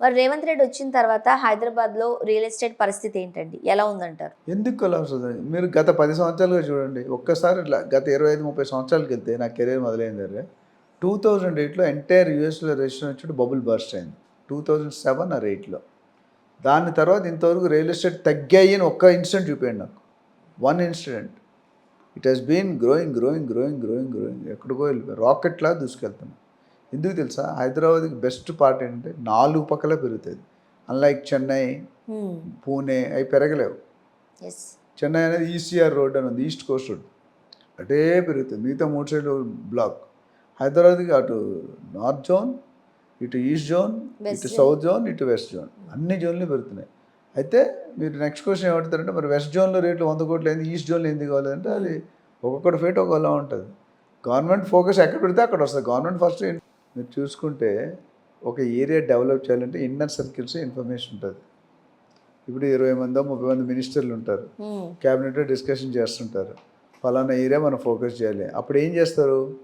మరి రేవంత్ రెడ్డి వచ్చిన తర్వాత హైదరాబాద్లో రియల్ ఎస్టేట్ పరిస్థితి ఏంటండి? ఎలా ఉందంటారు? ఎందుకు అలా వస్తుంది మీరు గత పది సంవత్సరాలుగా చూడండి ఒక్కసారి ఇట్లా గత ఇరవై ఐదు ముప్పై సంవత్సరాలకి వెళ్తే నా కెరీర్ మొదలైంది అరే టూ థౌజండ్ ఎయిట్లో ఎంటైర్ యూఎస్లో రిజిస్టర్ వచ్చి బబుల్ బర్స్ట్ అయింది. టూ థౌజండ్ సెవెన్ ఆర్ ఎయిట్లో దాని తర్వాత ఇంతవరకు రియల్ ఎస్టేట్ తగ్గాయి అని ఒక్క ఇన్సిడెంట్ చూపించండి నాకు. One incident. It has been growing growing growing growing growing. ఎక్కడికో వెళ్ళిపోయి రాకెట్లా దూసుకెళ్తున్నాం. ఎందుకు తెలుసా? హైదరాబాద్కి బెస్ట్ పార్ట్ ఏంటంటే నాలుగు పక్కల పెరుగుతుంది. అన్లైక్ చెన్నై పూణే అవి పెరగలేవు. చెన్నై అనేది ఈసీఆర్ రోడ్ అని ఉంది ఈస్ట్ కోస్ట్ రోడ్ అటే పెరుగుతుంది మిగతా మూడు సైడ్లు బ్లాక్. హైదరాబాద్కి అటు నార్త్ జోన్ ఇటు ఈస్ట్ జోన్ ఇటు. సౌత్ జోన్ ఇటు వెస్ట్ జోన్ అన్ని జోన్లు పెరుగుతున్నాయి. అయితే మీరు నెక్స్ట్ క్వశ్చన్ ఏమంటారంటే మరి వెస్ట్ జోన్లో రేట్లు వంద కోట్లు అయింది ఈస్ట్ జోన్లో ఎందుకు కావాలంటే అది ఒక్కొక్కటి ఫేట్ ఒకలా ఉంటుంది. గవర్నమెంట్ ఫోకస్ ఎక్కడ పెడితే అక్కడ వస్తుంది. గవర్నమెంట్ ఫస్ట్ మీరు చూసుకుంటే ఒక ఏరియా డెవలప్ చేయాలంటే ఇన్నర్ సర్కిల్స్ ఇన్ఫర్మేషన్ ఉంటుంది. ఇప్పుడు ఇరవై మందో ముప్పై మంది మినిస్టర్లు ఉంటారు. క్యాబినెట్లో డిస్కషన్ చేస్తుంటారు. ఫలానా ఏరియా మనం ఫోకస్ చేయాలి. అప్పుడు ఏం చేస్తారు?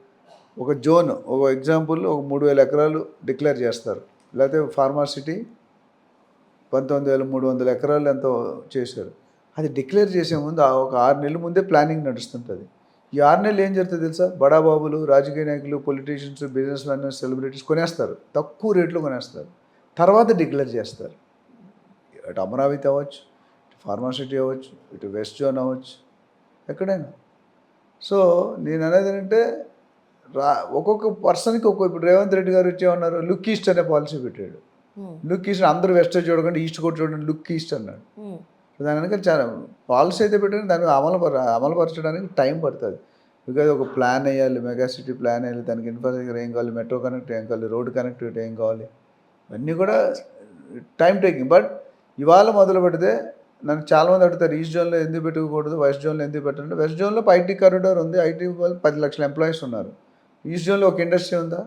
ఒక జోన్ ఒక ఎగ్జాంపుల్ ఒక మూడు వేల ఎకరాలు డిక్లేర్ చేస్తారు. లేకపోతే ఫార్మాసిటీ పంతొమ్మిది వేల మూడు వందల ఎకరాలు ఎంతో చేశారు. అది డిక్లేర్ చేసే ముందు ఆ ఒక ఆరు నెలల ముందే ప్లానింగ్ నడుస్తుంటుంది. ఈ ఆరు నెలలు ఏం జరుగుతుంది తెలుసా? బడాబాబులు రాజకీయ నాయకులు పొలిటీషియన్స్ బిజినెస్ మ్యాన్ సెలబ్రిటీస్ కొనేస్తారు. తక్కువ రేట్లో కొనేస్తారు. తర్వాత డిక్లేర్ చేస్తారు. అటు అమరావతి అవ్వచ్చు ఇటు ఫార్మాసిటీ అవ్వచ్చు ఇటు వెస్ట్ జోన్ అవ్వచ్చు. ఎక్కడైనా. సో నేను అనేది ఏంటంటే రా ఒక్కొక్క పర్సన్కి ఒక్కొక్క ఇప్పుడు రేవంత్ రెడ్డి గారు వచ్చేమన్నారు లుక్ ఈస్ట్ అనే పాలసీ పెట్టాడు. లుక్ ఈస్ట్ అందరూ వెస్ట్ చూడకండి ఈస్ట్ కూడా చూడండి లుక్ ఈస్ట్ అన్నాడు. దాని వెనక చాలా పాలసీ అయితే పెట్టిన దాన్ని అమలు అమలుపరచడానికి టైం పడుతుంది. బికాజ్ ఒక ప్లాన్ వేయాలి మెగాసిటీ ప్లాన్ వేయాలి దానికి ఇన్ఫ్రాస్ట్రక్చర్ ఏం కావాలి మెట్రో కనెక్ట్ ఏం కావాలి రోడ్ కనెక్టివిటీ ఏం కావాలి ఇవన్నీ కూడా టైం టేకింగ్ బట్ ఇవాళ మొదలు పెడితే నన్ను చాలామంది అడుగుతారు ఈస్ట్ జోన్లో ఎందుకు పెట్టుకోకూడదు వెస్ట్ జోన్లో ఎందుకు పెట్టండి వెస్ట్ జోన్లో ఐటీ కారిడార్ ఉంది ఐటీ పది లక్షల ఎంప్లాయీస్ ఉన్నారు. ఈస్ట్ జోన్లో ఒక ఇండస్ట్రీ ఉందా?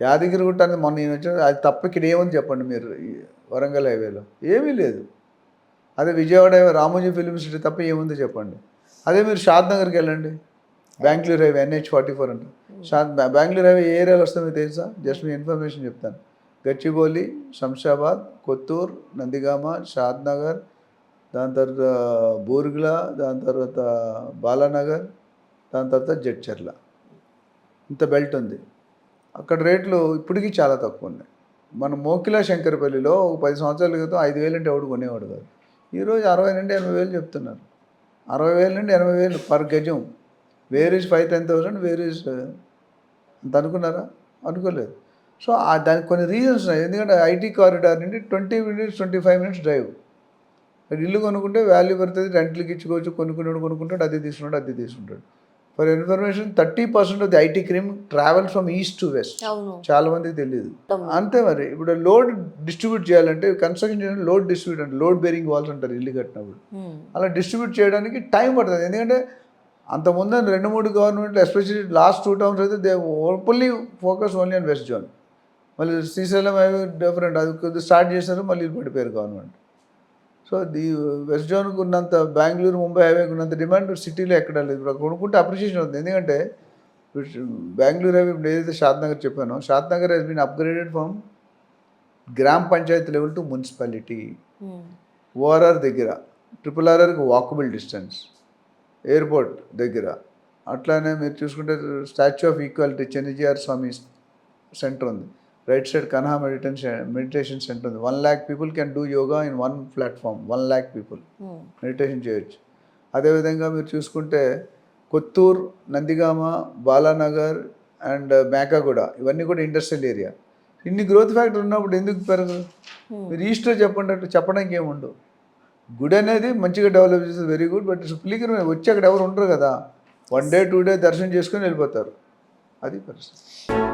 యాదగిరి గుట్ట అనేది మొన్న నేను వచ్చిన అది తప్ప ఇక్కడ ఏముంది చెప్పండి మీరు వరంగల్ హైవేలో ఏమీ లేదు. అదే విజయవాడ రామోజీ ఫిలిం సిటీ తప్ప ఏముంది చెప్పండి. అదే మీరు షాద్ నగర్కి వెళ్ళండి. Bengaluru highway NH forty four అంటే. షాద్ బెంగళూరు హైవే ఏ ఏరియాలో వస్తుందో మీకు తెలుసా? జస్ట్ మీ ఇన్ఫర్మేషన్ చెప్తాను. గచ్చిబౌలి శంషాబాద్ కొత్తూరు నందిగామ షాద్ నగర్ దాని తర్వాత బూర్గుల దాని తర్వాత బాలానగర్ దాని తర్వాత జడ్చర్ల. ఇంత బెల్ట్ ఉంది. అక్కడ రేట్లు ఇప్పటికీ చాలా తక్కువ ఉన్నాయి. మన మోకిలా శంకరపల్లిలో ఒక పది సంవత్సరాల క్రితం ఐదు వేలు అంటే ఎవడు కొనేవాడు కాదు. ఈరోజు అరవై నుండి ఎనభై వేలు చెప్తున్నారు. అరవై వేల నుండి ఎనభై వేలు పర్ గజం. Where five ten thousand where is అంత అనుకున్నారా? అనుకోలేదు. సో దానికి కొన్ని రీజన్స్ ఉన్నాయి. ఎందుకంటే ఐటీ కారిడార్ నుండి twenty minutes twenty five minutes drive ఇల్లు కొనుక్కుంటే వాల్యూ పడుతుంది రెంట్లకి ఇచ్చుకోవచ్చు కొనుక్కున్నాడు కొనుక్కుంటాడు అది తీసుకున్నాడు అది తీసుకుంటాడు. For information thirty percent of the IT cream travel from east to west చాలా మందికి తెలియదు అంతే మరి. ఇప్పుడు లోడ్ డిస్ట్రిబ్యూట్ చేయాలంటే కన్స్ట్రక్షన్ చేయడానికి లోడ్ డిస్ట్రిబ్యూట్ అంటే లోడ్ బేరింగ్ వాల్స్ అంటారు ఇల్లు కట్టినప్పుడు. అలా డిస్ట్రిబ్యూట్ చేయడానికి టైం పడుతుంది. ఎందుకంటే అంత ముందు రెండు మూడు గవర్నమెంట్లు ఎస్పెషల్లీ లాస్ట్ టూ టర్మ్స్ అయితే they only focus only on west zone మళ్ళీ శ్రీశైలం హైవే డిఫరెంట్ అది కొద్దిగా స్టార్ట్ చేశారు మళ్ళీ పడిపోయారు గవర్నమెంట్ సో ది వెస్ట్ జోన్కి ఉన్నంత బెంగళూరు ముంబై హైవేకి ఉన్నంత డిమాండ్ సిటీలో ఎక్కడ లేదు. ఇప్పుడు కొనుక్కుంటే అప్రిషియేషన్ ఉంది ఎందుకంటే బెంగళూరు హైవే ఇప్పుడు ఏదైతే షాద్ నగర్ చెప్పానో Shadnagar has been upgraded from gram panchayat level to municipality. ORR దగ్గర ట్రిపుల్ ఆర్ఆర్కి వాకబుల్ డిస్టెన్స్ ఎయిర్పోర్ట్ దగ్గర. అట్లానే మీరు చూసుకుంటే statue of equality Chinna Jeeyar Swamy centre ఉంది. Right side Kanha meditation meditation centre ఉంది. One lakh people can do yoga in one platform one lakh people Hmm. Meditation చేయొచ్చు. అదేవిధంగా మీరు చూసుకుంటే కొత్తూరు నందిగామ బాలానగర్ అండ్ మేకాగూడ ఇవన్నీ కూడా ఇండస్ట్రియల్ ఏరియా. ఇన్ని గ్రోత్ ఫ్యాక్టర్ ఉన్నప్పుడు ఎందుకు పెరగదు? మీరు ఈస్ట్లో చెప్పండి అంటే చెప్పడానికి ఏముండవు. గుడి అనేది మంచిగా డెవలప్ చేసేది వెరీ గుడ్ బట్ స్ప్లీకర్ వచ్చి అక్కడ ఎవరు ఉండరు కదా. వన్ డే టూ డే దర్శనం చేసుకొని వెళ్ళిపోతారు. అది పరిస్థితి.